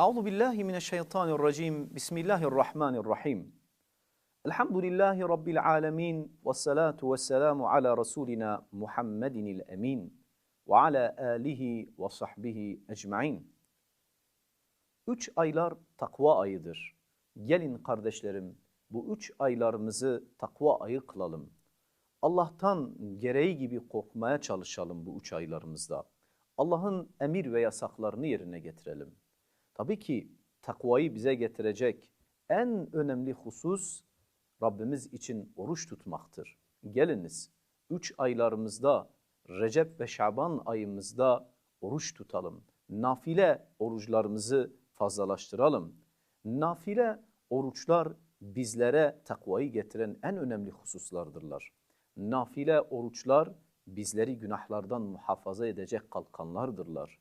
Euzu billahi mineşşeytanirracim. Bismillahirrahmanirrahim. Elhamdülillahi rabbil alamin ve salatu vesselamu ala rasulina Muhammedinil emin ve ala alihi ve sahbihi ecmaîn. Üç aylar takva ayıdır. Gelin kardeşlerim bu üç aylarımızı takva ayı kılalım. Allah'tan gereği gibi korkmaya çalışalım bu üç aylarımızda. Allah'ın emir ve yasaklarını yerine getirelim. Tabii ki takvayı bize getirecek en önemli husus Rabbimiz için oruç tutmaktır. Geliniz üç aylarımızda Recep ve Şaban ayımızda oruç tutalım. Nafile oruçlarımızı fazlalaştıralım. Nafile oruçlar bizlere takvayı getiren en önemli hususlardırlar. Nafile oruçlar bizleri günahlardan muhafaza edecek kalkanlardırlar.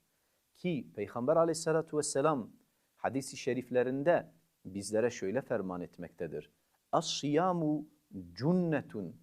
Ki Peygamber aleyhissalatu vesselam hadisi şeriflerinde bizlere şöyle ferman etmektedir. As-siyamu cunnetun.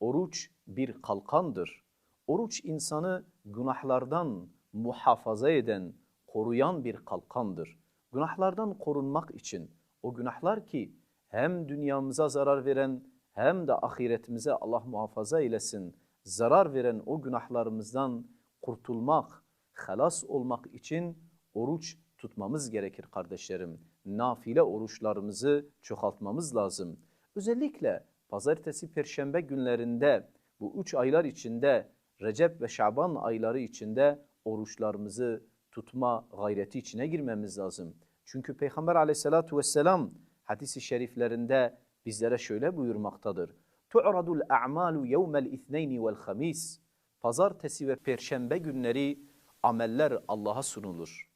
Oruç bir kalkandır. Oruç insanı günahlardan muhafaza eden, koruyan bir kalkandır. Günahlardan korunmak için o günahlar ki hem dünyamıza zarar veren hem de ahiretimize Allah muhafaza eylesin zarar veren o günahlarımızdan kurtulmak, halas olmak için oruç tutmamız gerekir kardeşlerim. Nafile oruçlarımızı çoğaltmamız lazım. Özellikle pazartesi, perşembe günlerinde bu üç aylar içinde Recep ve Şaban ayları içinde oruçlarımızı tutma gayreti içine girmemiz lazım. Çünkü Peygamber aleyhissalatu vesselam hadisi şeriflerinde bizlere şöyle buyurmaktadır. Tu'radul a'malu yevmel ithneyni vel hamis. Pazartesi ve perşembe günleri ameller Allah'a sunulur.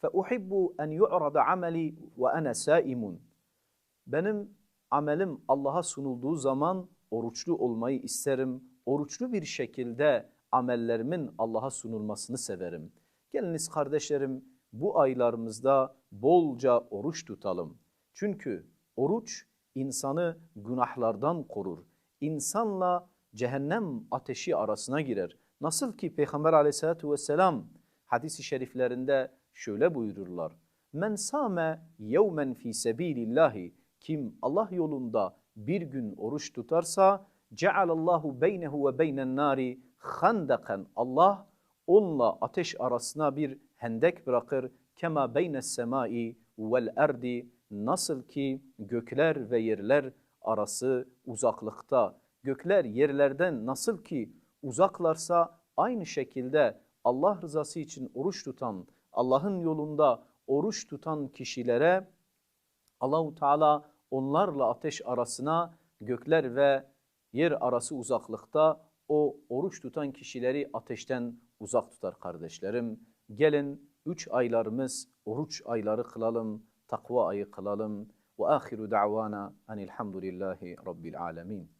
Fe uhibbu en yu'rada ameli ve ana saimun. Benim amelim Allah'a sunulduğu zaman oruçlu olmayı isterim. Oruçlu bir şekilde amellerimin Allah'a sunulmasını severim. Geliniz kardeşlerim bu aylarımızda bolca oruç tutalım. Çünkü oruç insanı günahlardan korur. İnsanla cehennem ateşi arasına girer. Nasıl ki Peygamber aleyhissalatu vesselam hadisi şeriflerinde şöyle buyururlar. Men same yevmen fi sebilillahi kim Allah yolunda bir gün oruç tutarsa cealallahu beynehu ve beynen nari handakan Allah onunla ateş arasına bir hendek bırakır kema beynes semai vel erdi nasıl ki gökler ve yerler arası uzaklıkta, gökler yerlerden nasıl ki uzaklarsa aynı şekilde Allah rızası için oruç tutan, Allah'ın yolunda oruç tutan kişilere Allahu Teala onlarla ateş arasına gökler ve yer arası uzaklıkta o oruç tutan kişileri ateşten uzak tutar kardeşlerim. Gelin üç aylarımız oruç ayları kılalım takva ayı kılalım. Ve ahiru da'vana enilhamdülillahi rabbil alemin.